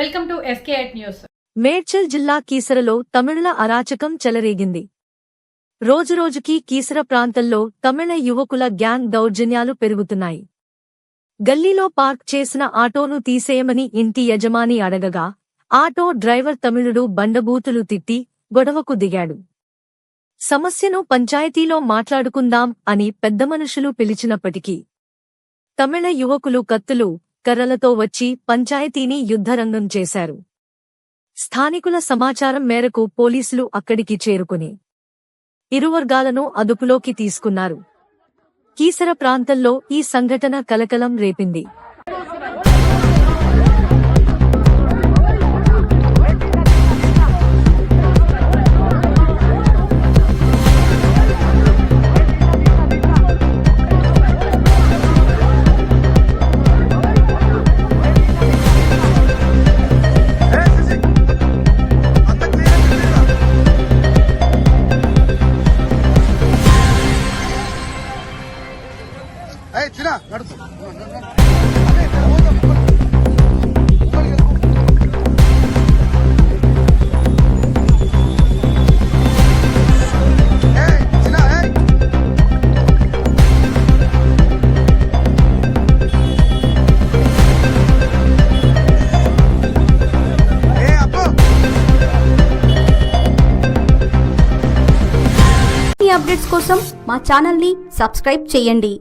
Eight news. Medchal జిల్లా కీసరలో తమిళుల అరాచకం చెలరేగింది. రోజురోజుకీ కీసర ప్రాంతంలో తమిళ యువకుల గ్యాంగ్ దౌర్జన్యాలు పెరుగుతున్నాయి. గల్లీలో పార్క్ చేసిన ఆటోను తీసేయమని ఇంటి యజమాని అడగగా ఆటో డ్రైవర్ తమిళుడు బండబూతులు తిట్టి గొడవకు దిగాడు. సమస్యను పంచాయతీలో మాట్లాడుకుందాం అని పెద్దమనుషులు పిలిచినప్పటికీ తమిళ యువకులు కత్తులు కర్రలతో వచ్చి పంచాయతీని యుద్ధరంగం చేశారు. స్థానికుల సమాచారం మేరకు పోలీసులు అక్కడికి చేరుకుని ఇరువర్గాలను అదుపులోకి తీసుకున్నారు. కీసర ప్రాంతంలో ఈ సంఘటన కలకలం రేపింది. ఏయ్ చిన్న అప్డేట్స్ కోసం మా ఛానల్ని సబ్స్క్రైబ్ చేయండి.